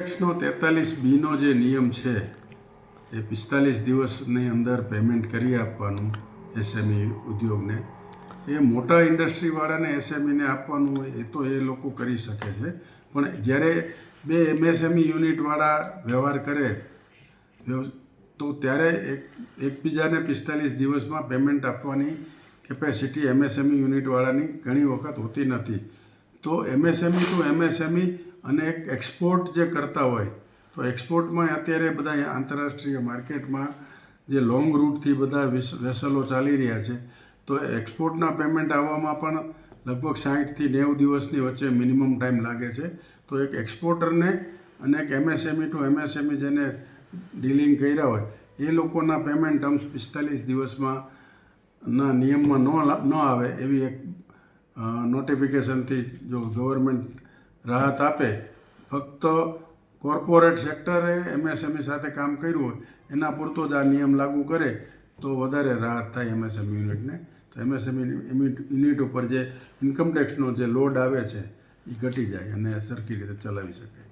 ટેક્સનો તેતાલીસ બીનો જે નિયમ છે, એ પિસ્તાલીસ દિવસની અંદર પેમેન્ટ કરી આપવાનું એસએમઈ ઉદ્યોગને. એ મોટા ઇન્ડસ્ટ્રીવાળાને એસએમઈને આપવાનું હોય, એ તો એ લોકો કરી શકે છે. પણ જ્યારે બે એમએસએમઈ યુનિટવાળા વ્યવહાર કરે, તો ત્યારે એક, એકબીજાને પિસ્તાલીસ દિવસમાં પેમેન્ટ આપવાની કેપેસિટી એમએસએમઈ યુનિટવાળાની ઘણી વખત હોતી નથી. તો એમએસએમઈ ટુ એમએસએમઈ અને એક એક્સપોર્ટ જે કરતા હોય, તો એક્સપોર્ટમાં અત્યારે બધા આંતરરાષ્ટ્રીય માર્કેટમાં જે લોંગ રૂટથી બધા વિસ- વેસલો ચાલી રહ્યા છે, તો એક્સપોર્ટના પેમેન્ટ આવવામાં પણ લગભગ સાહીઠથી નેવું દિવસની વચ્ચે મિનિમમ ટાઈમ લાગે છે. તો એક એક્સપોર્ટરને અને એક એમએસએમઈ ટુ એમએસએમઈ જેને ડીલિંગ કર્યા હોય, એ લોકોના પેમેન્ટ ટર્મ્સ પિસ્તાલીસ દિવસમાં ના નિયમમાં ન ન આવે એવી એક નોટિફિકેશનથી જો ગવર્મેન્ટ રાહત આપે, ફક્ત કોર્પોરેટ સેક્ટરે એમએસએમઈ સાથે કામ કર્યું હોય, એના પૂરતો જ આ નિયમ લાગુ કરે, તો વધારે રાહત થાય એમએસએમઈ યુનિટને. તો એમએસએમઈ યુનિટ ઉપર જે ઇન્કમટેક્સનો જે લોડ આવે છે એ ઘટી જાય અને સરખી રીતે ચલાવી શકે.